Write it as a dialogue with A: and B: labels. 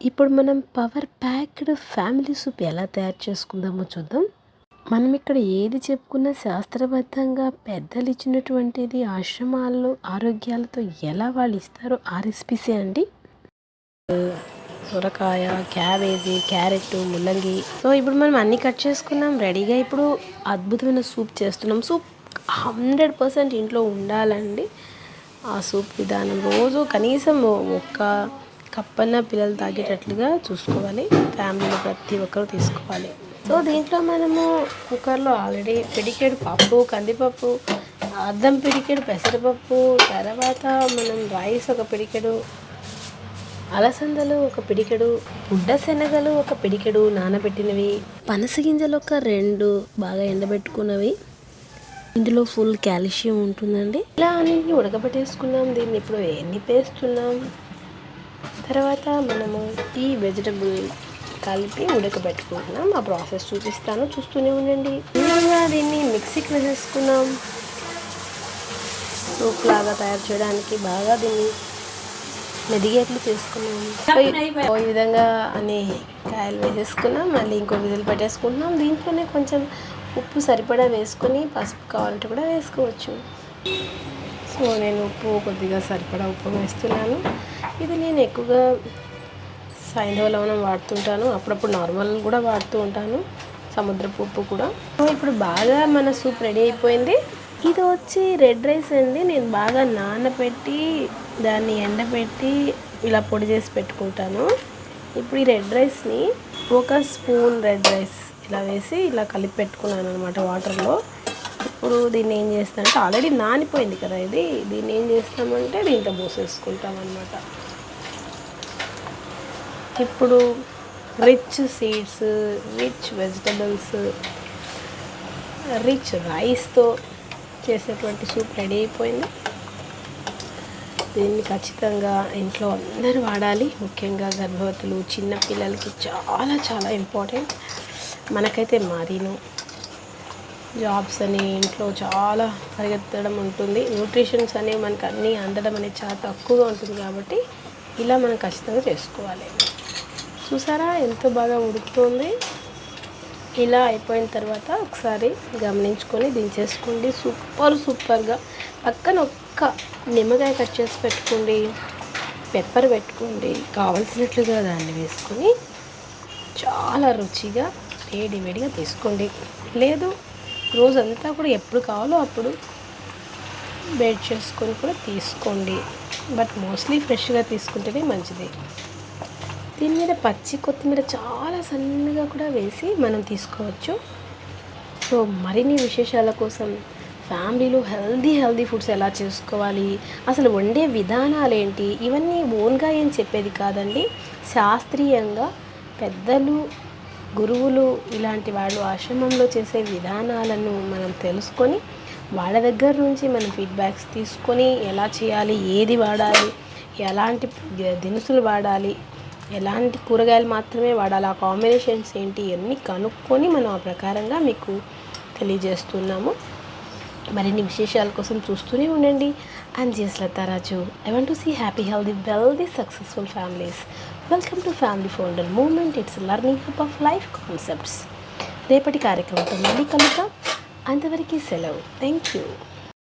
A: ఇప్పుడు మనం power packed family soup ఎలా తయారు చేసుకుందామో చూద్దాం. మనం ఇక్కడ ఏది చెప్పుకున్నా శాస్త్రబద్ధంగా పెద్దలు ఇచ్చినటువంటిది ఆశ్రమాల్లో ఆరోగ్యాలతో ఎలా వాళ్ళు ఇస్తారో ఆ రెసిపీసే అండి. సొరకాయ క్యాబేజీ క్యారెట్ ముల్లంగి. సో ఇప్పుడు మనం అన్ని కట్ చేసుకున్నాం. రెడీగా ఇప్పుడు అద్భుతమైన సూప్ చేస్తున్నాం. సూప్ హండ్రెడ్ పర్సెంట్ ఇంట్లో ఉండాలండి ఆ సూప్ విధానం. రోజు కనీసం ఒక్క తప్పన పిల్లలు తాగేటట్లుగా చూసుకోవాలి. ఫ్యామిలీలో ప్రతి ఒక్కరు తీసుకోవాలి. సో దీంట్లో మనము కుక్కర్లో ఆల్రెడీ పిడికేడు పప్పు కందిపప్పు అద్దం పిడికెడు పెసరపప్పు తర్వాత మనం రైస్ ఒక పిడికెడు అలసందలు ఒక పిడికెడు గుడ్డ శనగలు ఒక పిడికెడు నానబెట్టినవి పనస గింజలు ఒక రెండు బాగా ఎండబెట్టుకున్నవి. ఇందులో ఫుల్ కాల్షియం ఉంటుందండి. ఇలా అన్ని ఉడకబెట్టేసుకున్నాం. దీన్ని ఇప్పుడు ఎన్ని పేస్తున్నాం? తర్వాత మనము ఈ వెజిటబుల్ కలిపి ఉడకబెట్టుకుంటున్నాం. ఆ ప్రాసెస్ చూపిస్తాను. చూస్తూనే ఉండండి. ముందుగా దీన్ని మిక్సీకి వేసేసుకున్నాం సూప్ లాగా తయారు చేయడానికి బాగా దీన్ని మెదిగేట్లు చేసుకున్నాం. ఈ విధంగా అన్ని కాయలు వేసేసుకున్నాం. మళ్ళీ ఇంకో విధులు పెట్టేసుకుంటున్నాం. దీంట్లోనే కొంచెం ఉప్పు సరిపడా వేసుకొని పసుపు కావాలంటే కూడా వేసుకోవచ్చు. సో నేను ఉప్పు కొద్దిగా సరిపడా ఉప్పు వేస్తున్నాను. ఇది నేను ఎక్కువగా సైంధవ లవణం వాడుతుంటాను. అప్పుడప్పుడు నార్మల్ కూడా వాడుతూ ఉంటాను. సముద్రపు ఉప్పు కూడా. ఇప్పుడు బాగా మన సూప్ రెడీ అయిపోయింది. ఇది వచ్చి రెడ్ రైస్ అండి. నేను బాగా నానబెట్టి దాన్ని ఎండబెట్టి ఇలా పొడి చేసి పెట్టుకుంటాను. ఇప్పుడు ఈ రెడ్ రైస్ని ఒక స్పూన్ రెడ్ రైస్ ఇలా వేసి ఇలా కలిపి పెట్టుకున్నాను అనమాట వాటర్లో. ఇప్పుడు దీన్ని ఏం చేస్తానంటే ఆల్రెడీ నానిపోయింది కదా ఇది. దీన్ని ఏం చేస్తామంటే దీంతో పోసేసుకుంటాం అనమాట ఇప్పుడు rich seeds rich vegetables rich రైస్తో చేసేటువంటి సూప్ రెడీ అయిపోయింది. దీన్ని ఖచ్చితంగా ఇంట్లో అందరూ వాడాలి. ముఖ్యంగా గర్భవతులు చిన్నపిల్లలకి చాలా చాలా ఇంపార్టెంట్. మనకైతే మారీను. జాబ్స్ అని ఇంట్లో చాలా పరిగెత్తడం ఉంటుంది. న్యూట్రిషన్స్ అనేవి మనకు అన్నీ అందడం అనేది చాలా తక్కువగా ఉంటుంది కాబట్టి ఇలా మనం ఖచ్చితంగా చేసుకోవాలి. చూసారా? ఎంతో బాగా ఉడుకుతుంది. ఇలా అయిపోయిన తర్వాత ఒకసారి గమనించుకొని దించేసుకోండి. సూపర్ సూపర్గా పక్కన ఒక్క నిమ్మకాయ కట్ చేసి పెట్టుకోండి. పెప్పర్ పెట్టుకోండి. కావలసినట్లుగా దాన్ని వేసుకొని చాలా రుచిగా వేడి వేడిగా తీసుకోండి. లేదు రోజంతా కూడా ఎప్పుడు కావాలో అప్పుడు బెడ్ చేసుకొని కూడా తీసుకోండి. బట్ మోస్ట్లీ ఫ్రెష్గా తీసుకుంటేనే మంచిది. దీని మీద పచ్చి కొత్తిమీర చాలా సన్నగా కూడా వేసి మనం తీసుకోవచ్చు. సో మరిన్ని విశేషాల కోసం ఫ్యామిలీలో హెల్దీ హెల్దీ ఫుడ్స్ ఎలా చేసుకోవాలి? అసలు వండే విధానాలు ఏంటి ఇవన్నీ ఓన్గా ఏం చెప్పేది కాదండి. శాస్త్రీయంగా పెద్దలు గురువులు ఇలాంటి వాళ్ళు ఆశ్రమంలో చేసే విధానాలను మనం తెలుసుకొని వాళ్ళ దగ్గర నుంచి మనం ఫీడ్బ్యాక్స్ తీసుకొని ఎలా చేయాలి ఏది వాడాలి ఎలాంటి దినుసులు వాడాలి ఎలాంటి కూరగాయలు మాత్రమే వాడాలి ఆ కాంబినేషన్స్ ఏంటి ఇవన్నీ కనుక్కొని మనం ఆ ప్రకారంగా మీకు తెలియజేస్తున్నాము. మరిన్ని విశేషాల కోసం చూస్తూనే ఉండండి. And GS Latharaju I want to see happy healthy wealthy successful families welcome to family folder moment it's learning hub of life concepts రేపటి కార్యక్రమంతో మళ్ళీ కలుద్దాం. అంతవరకు సెలవు. Thank you